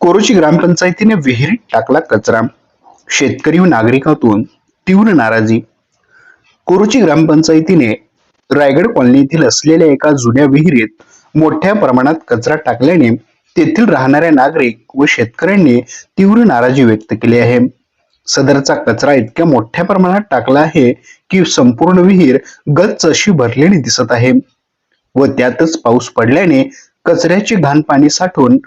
कोरोची ग्रामपंचायतीने विहिरीत टाकला कचरा. शेतकरी व नागरिकातून तीव्र नाराजी. कोरोची ग्रामपंचायतीने रायगड कॉलनीतील असलेल्या एका जुन्या विहिरीत मोठ्या प्रमाणात कचरा टाकल्याने तेथील राहणाऱ्या नागरिक व शेतकऱ्यांनी तीव्र नाराजी व्यक्त केली आहे. सदरचा कचरा इतक्या मोठ्या प्रमाणात टाकला आहे की संपूर्ण विहीर गच्च अशी भरलेली दिसत आहे. व त्यातच पाऊस पडल्याने कचऱ्याचे घाण पाणी साठून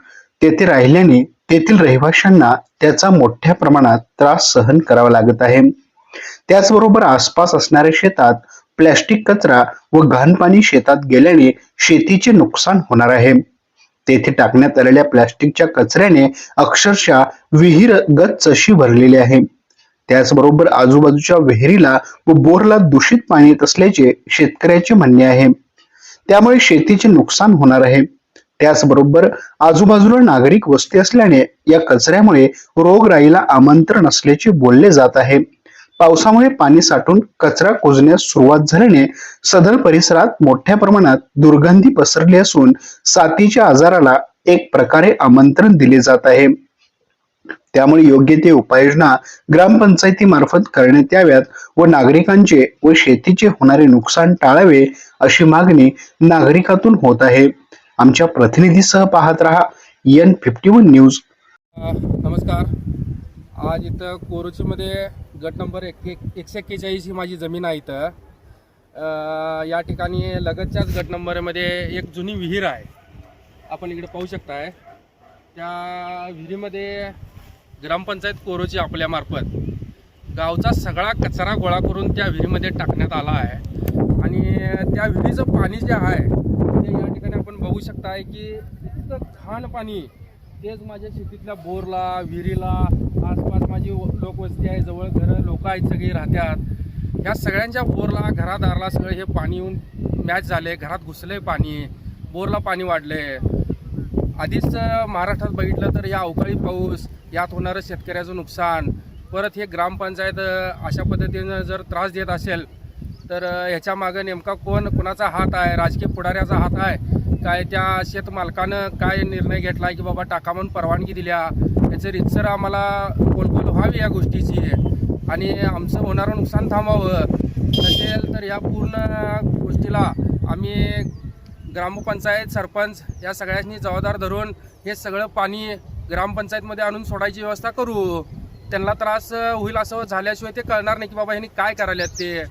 तेथे राहिल्याने तेथील रहिवाशांना त्याचा मोठ्या प्रमाणात त्रास सहन करावा लागत आहे. त्याचबरोबर आसपास असणाऱ्या शेतात प्लॅस्टिक कचरा व घाण पाणी शेतात गेल्याने शेतीचे नुकसान होणार आहे. तेथे टाकण्यात आलेल्या प्लॅस्टिकच्या कचऱ्याने अक्षरशः विहीर गच्च भरलेली आहे. त्याचबरोबर आजूबाजूच्या विहिरीला व बोरला दूषित पाणी येत असल्याचे शेतकऱ्याचे म्हणणे आहे. त्यामुळे शेतीचे नुकसान होणार आहे. त्याचबरोबर आजूबाजूला नागरिक वस्ती असल्याने या कचऱ्यामुळे रोगराईला आमंत्रण असल्याचे बोलले जात आहे. पावसामुळे पाणी साठून कचरा कुजण्यास सुरुवात झाल्याने सदर परिसरात मोठ्या प्रमाणात दुर्गंधी पसरली असून साथीच्या आजाराला एक प्रकारे आमंत्रण दिले जात आहे. त्यामुळे योग्य ते उपाययोजना ग्रामपंचायतीमार्फत करण्यात याव्यात व नागरिकांचे व शेतीचे होणारे नुकसान टाळावे अशी मागणी नागरिकातून होत आहे. आमच्या प्रतिनिधीसह पाहत रहा एन फिफ्टी वन न्यूज नमस्कार. आज इथं कोरोचीमध्ये गट नंबर एक एकशे एक्केचाळीस ही माझी जमीन आहे इथं. या ठिकाणी लगतच्याच गट नंबरमध्ये एक जुनी विहीर आहे. आपण इकडे पाहू शकताय. त्या विहिरीमध्ये ग्रामपंचायत कोरोची आपल्यामार्फत गावचा सगळा कचरा गोळा करून त्या विहिरीमध्ये टाकण्यात आला आहे. आणि त्या विहिरीचं पाणी जे आहे पाहू शकताय की इतकं घाण पाणी तेच माझ्या शेतीतल्या बोरला विहिरीला आसपास माझी व- लोकवस्ती आहे जवळ घरं लोक आहेत सगळी राहतात. ह्या सगळ्यांच्या बोरला घरादारला सगळं हे पाणी येऊन मॅच झाले घरात घुसले पाणी बोरला पाणी वाढले आधीच महाराष्ट्रात बघितलं तर या अवकाळी पाऊस यात होणारं शेतकऱ्याचं नुकसान परत हे ग्रामपंचायत अशा पद्धतीनं जर त्रास देत असेल तर ह्याच्यामागं ह्याच्या मागं नेमका कोण कोणाचा हात आहे राजकीय पुढाऱ्याचा हात आहे काय त्या शेतमालकानं काय निर्णय घेतला की बाबा टाका म्हणून परवानगी दिल्या? याचं रितसर आम्हाला कोलकोल व्हावी या गोष्टीची. आणि आमचं होणारं नुकसान थांबावं. नसेल तर या पूर्ण गोष्टीला आम्ही ग्रामपंचायत सरपंच या सगळ्यांनी जबाबदार धरून हे सगळं पाणी ग्रामपंचायतमध्ये आणून सोडायची व्यवस्था करू. त्यांना त्रास होईल असं झाल्याशिवाय ते कळणार नाही की बाबा ह्यांनी काय करायला ते.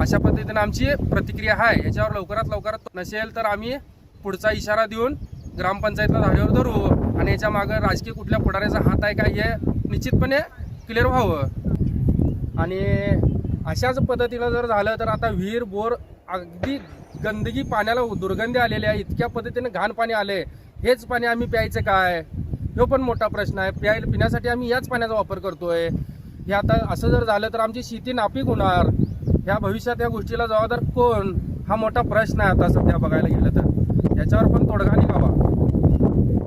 अशा पद्धतीने आमची प्रतिक्रिया आहे. याच्यावर लवकरात लवकरात नसेल तर आम्ही पुढचा इशारा देऊन ग्रामपंचायतला धाडीवर धरू आणि याच्या मागं राजकीय कुठल्या पुढाऱ्याचा हात आहे का हे निश्चितपणे क्लिअर व्हावं. आणि अशाच पद्धतीनं जर झालं तर आता विहीर बोर अगदी गंदगी पाण्याला दुर्गंधी आलेली आहे. इतक्या पद्धतीनं घाण पाणी आले हेच पाणी आम्ही प्यायचं काय? हे पण मोठा प्रश्न आहे. प्याय पिण्यासाठी आम्ही याच पाण्याचा वापर करतोय. हे आता असं जर झालं तर आमची शेती नापीक होणार. ह्या भविष्यात या गोष्टीला जबाबदार कोण? हा मोठा प्रश्न आहे आता सध्या बघायला गेलं तर. याच्यावर पण तोडगा निघावा